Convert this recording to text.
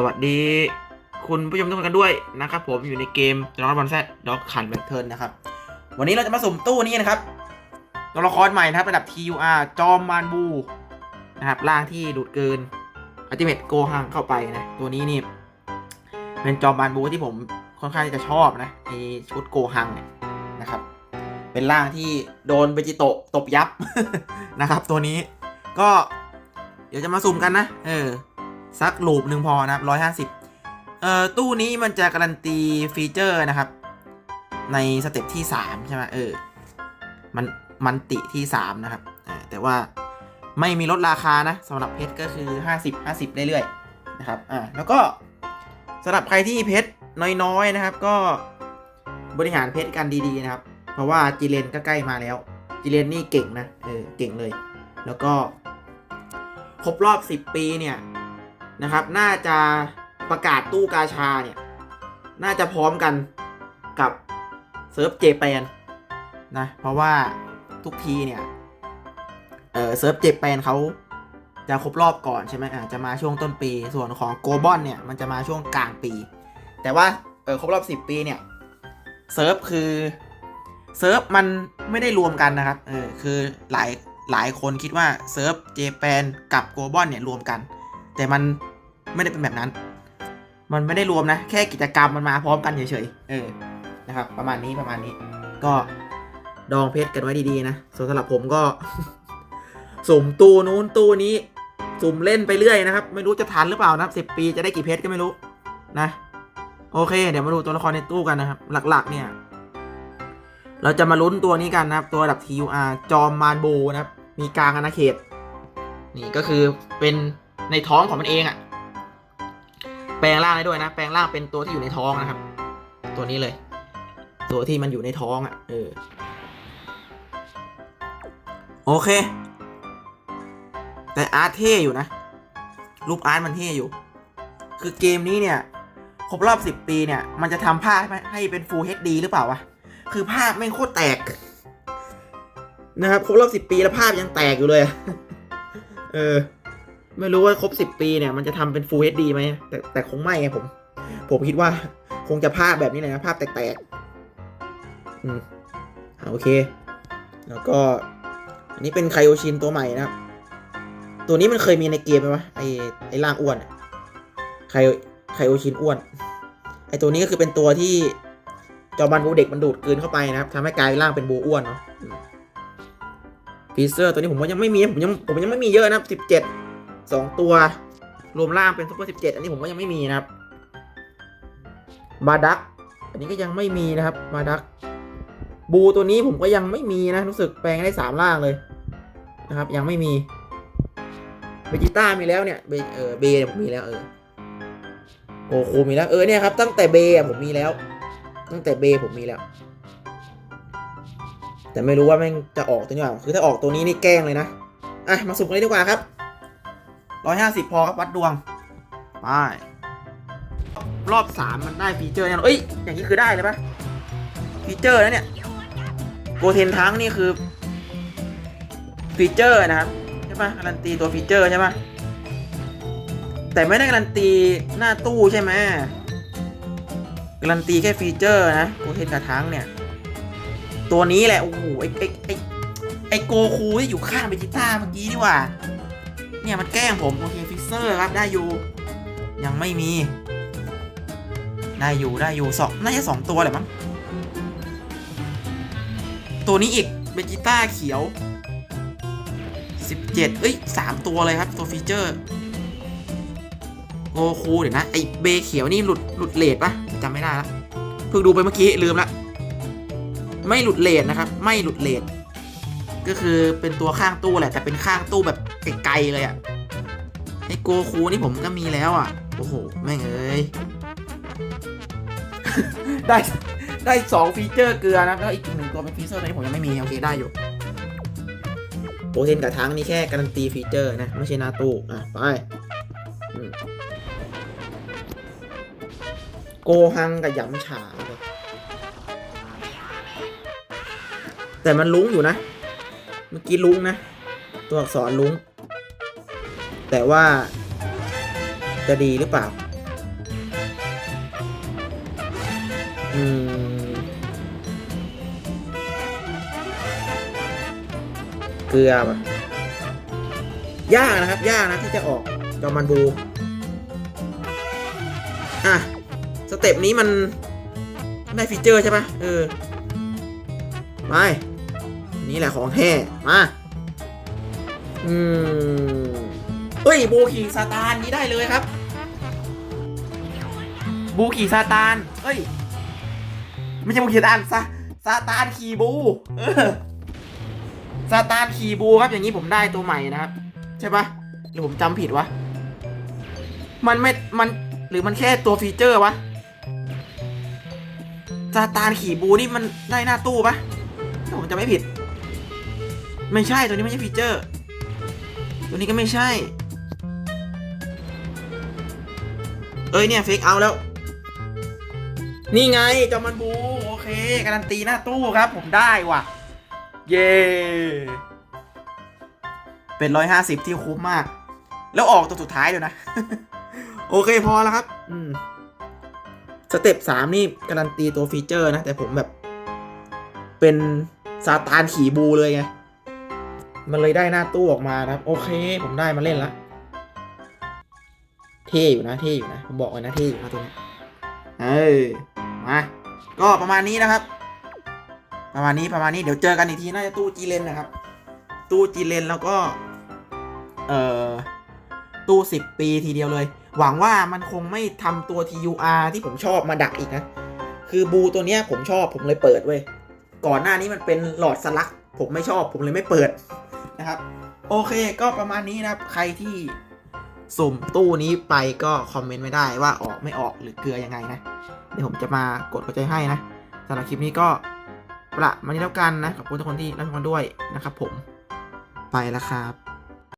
สวัสดีคุณผู้ชมทุกคนกันด้วยนะครับผมอยู่ในเกมดอกบอลแซดด็อกขันแบทเทิลนะครับ วันนี้เราจะมาสุ่มตู้นี้นะครับตัวละครใหม่นะครับระดับ TUR จอมมานบูนะครับร่างที่ดูดเกินอัติเมตโกฮังเข้าไปนะ ตัวนี้นี่เป็นจอมมานบูที่ผมค่อนข้างจะชอบนะในชุดโกฮังเนี่ยนะครับ เป็นร่างที่โดนเบจิโตะตบยับนะครับ ตัวนี้ก็เดี๋ยวจะมาสุ่มกันนะ เออ สักลูปหนึ่งพอนะครับร้อยห้าสิบเอ่อตู้นี้มันจะการันตีฟีเจอร์นะครับ ในสเต็ปที่สามใช่ไหมเออมันมันติที่สามนะครับอ่าแต่ว่าไม่มีลดราคานะสำหรับเพชรก็คือห้าสิบห้าสิบเรื่อยๆนะครับอ่าแล้วก็สำหรับใครที่เพชรน้อยๆนะครับ ก็บริหารเพชรกันดีๆนะครับ เพราะว่าจีเลนก็ใกล้มาแล้วจีเลนนี่เก่งนะเออเก่งเลย แล้วก็ครบรอบ 10 ปีเนี่ย นะครับ น่าจะประกาศตู้กาชาเนี่ย น่าจะพร้อมกันกับเซิร์ฟเจแปนนะ เพราะว่าทุกทีเนี่ย เออเซิร์ฟเจแปนเขาจะครบรอบก่อนใช่ไหมอ่าจะมาช่วงต้นปี ส่วนของโกลบอลเนี่ย มันจะมาช่วงกลางปี แต่ว่า เออครบรอบ 10 ปีเนี่ย เซิร์ฟคือเซิร์ฟมันไม่ได้รวมกันนะครับ เออ คือหลายหลายคนคิดว่าเซิร์ฟเจแปนกับโกลบอลเนี่ยรวมกัน แต่มันไม่ได้เป็นแบบนั้น มันไม่ได้รวมนะ แค่กิจกรรมมันมาพร้อมกันเฉยๆ เออ นะครับ ประมาณนี้ประมาณนี้ ก็ดองเพชรกันไว้ดีๆนะ ส่วนสำหรับผมก็ สุ่มตู้นู้นตู้นี้ สุ่มเล่นไปเรื่อยนะครับ ไม่รู้จะทันหรือเปล่านะสิบปีจะได้กี่เพชรก็ไม่รู้ นะ โอเค เดี๋ยวมาดูตัวละครในตู้กันนะครับ หลักๆ เนี่ย เราจะมาลุ้นตัวนี้กันนะครับ ตัวดับ TUR จอมมารโบนะครับ มีกลางอาณาเขต นี่ก็คือเป็น ในท้องของมันเองอะแปลงร่างได้ด้วยนะ แปลงร่างเป็นตัวที่อยู่ในท้องนะครับ ตัวนี้เลย ตัวที่มันอยู่ในท้องอะเออ โอเค แต่อาร์ตเท่อยู่นะ รูปอาร์ตมันเท่อยู่ คือเกมนี้เนี่ย ครบรอบ 10 ปีเนี่ย มันจะทำภาพให้เป็น Full HD หรือเปล่าวะ คือภาพไม่โคตรแตกนะครับ ครบรอบสิบปีแล้วภาพยังแตกอยู่เลย เออ ไม่รู้ว่าครบสิบปีเนี่ยมันจะทำเป็น Full HD ไหมแต่แต่คงไม่ไงผม ผมคิดว่าคงจะภาพแบบนี้เลยนะภาพแตกๆอืมอ่าโอเค แล้วก็ อันนี้เป็นไคโอชินตัวใหม่นะครับ ตัวนี้มันเคยมีในเกมไหมวะไอไอร่างอ้วนไคไคโอชินอ้วน ไอตัวนี้ก็คือเป็นตัวที่จอมันบูเด็กมันดูดกืนเข้าไปนะครับทำให้กลายร่างเป็นบูอ้วนเนาะฟีเซอร์ตัวนี้ผมว่ายังไม่มีผมยังผมยังไม่มีเยอะนะสิบเจ็ด สองตัว รวมร่างเป็นซุปเปอร์สิบเจ็ดอันนี้ผมก็ยังไม่มีนะครับ บาดัก อันนี้ก็ยังไม่มีนะครับ บาดัก บูตัวนี้ผมก็ยังไม่มีนะ รู้สึกแปลงได้สามร่างเลยนะครับ ยังไม่มีเบจิต้ามีแล้วเนี่ยเบเออเบเนี่ยผมมีแล้วเออโกคูมีแล้วเออเนี่ยครับตั้งแต่เบผมมีแล้ว ตั้งแต่เบผมมีแล้ว แต่ไม่รู้ว่าแม่งจะออกตัวนี้เปล่าคือถ้าออกตัวนี้นี่แกล้งเลยนะอะมาสุ่มกันเลยดีกว่าครับ ร้อยห้าสิบพอครับวัดดวงไปรอบสามมันได้ฟีเจอร์แน่นอนเอ้ย อย่างนี้คือได้เลยปะฟีเจอร์นะเนี่ยโกเทนทั้งนี่คือฟีเจอร์นะครับใช่ปะการันตีตัวฟีเจอร์ใช่ปะแต่ไม่ได้การันตีหน้าตู้ใช่ไหมการันตีแค่ฟีเจอร์นะโกเทนกับทั้งเนี่ย ตัวนี้แหละ โอ้โหไอไอไอไอโกคูที่อยู่ข้างเบจิต้าเมื่อกี้นี่ว่า เนี่ยมันแกล้งผม โอเคฟิเซอร์ครับได้อยู่ ยังไม่มี ได้อยู่ได้อยู่สองน่าจะสองตัวแหละมั้ง ตัวนี้อีกเบจิต้าเขียว 17 เอ้ยสามตัวเลยครับตัวฟีเจอร์โกคูเดี๋ยวนะไอเบเขียวนี่หลุดหลุดเลดปะจำไม่ได้ละเพิ่งดูไปเมื่อกี้ลืมละไม่หลุดเลดนะครับ ไม่หลุดเลดก็คือเป็นตัวข้างตู้แหละแต่เป็นข้างตู้แบบ ไกลๆเลยอะไอโกคูนี่ผมก็มีแล้วอะโอ้โห แม่งเอ้ย ได้ได้สองฟีเจอร์เกลือนะแล้วอีกหนึ่งตัวเป็นฟีเจอร์ตัวนี้ผมยังไม่มี โอเค ได้อยู่โปรเทนกับทั้งนี่แค่การันตีฟีเจอร์นะ ไม่ใช่นาตูอะ ไปโกฮังกับยำฉาแต่มันลุ้งอยู่นะ เมื่อกี้ลุ้งนะ ตัวอักษรลุ้ง แต่ว่าจะดีหรือเปล่า อืม เกลือปะยากนะครับ ยากนะที่จะออกจอมันบู อะ สเต็ปนี้มัน ได้ฟีเจอร์ใช่ปะเออไปนี่แหละของแท้มา อืม เฮ้ยบูขี่ซาตานนี้ได้เลยครับ บูขี่ซาตานเฮ้ย ไม่ใช่บูขี่ซาตานซาซาตานขี่บูเออซาตานขี่บูครับอย่างนี้ผมได้ตัวใหม่นะครับ ใช่ปะหรือผมจำผิดวะ มันไม่ มันหรือมันแค่ตัวฟีเจอร์วะซาตานขี่บูนี่มันได้หน้าตู้ปะถ้าผมจะไม่ผิด ไม่ใช่ตัวนี้ไม่ใช่ฟีเจอร์ ตัวนี้ก็ไม่ใช่ เอ้ยเนี่ยเฟกเอาแล้ว นี่ไงจอมันบู โอเค การันตีหน้าตู้ครับผมได้ว่ะ เย้เป็นร้อยห้าสิบที่คุ้มมาก แล้วออกตัวสุดท้ายเดี๋ยวนะ โอเคพอแล้วครับ อืมสเต็ปสามนี่การันตีตัวฟีเจอร์นะ แต่ผมแบบ เป็นซาตานขี่บูเลยไง มันเลยได้หน้าตู้ออกมานะครับ โอเค ผมได้มาเล่นละ เท่อยู่นะเท่อยู่นะผมบอกเลยนะเท่อยู่นะตัวนี้เออมาก็ประมาณนี้นะครับ ประมาณนี้ประมาณนี้เดี๋ยวเจอกันอีกทีน่าจะตู้จีเลนนะครับ ตู้จีเลนแล้วก็ เอ่อตู้สิบปีทีเดียวเลย หวังว่ามันคงไม่ทำตัว TUR ที่ผมชอบมาดักอีกนะ คือบูตัวเนี้ยผมชอบผมเลยเปิดเว้ยก่อนหน้านี้มันเป็นหลอดสลัก ผมไม่ชอบผมเลยไม่เปิดนะครับ โอเคก็ประมาณนี้นะครับ ใครที่ สุ่มตู้นี้ไปก็คอมเมนต์ไม่ได้ว่าออกไม่ออกหรือเกลือยังไงนะ เดี๋ยวผมจะมากดหัวใจให้นะสำหรับคลิปนี้ก็ประมาณนี้แล้วกันนะขอบคุณทุกคนที่รับชมด้วยนะครับผมไปแล้วครับ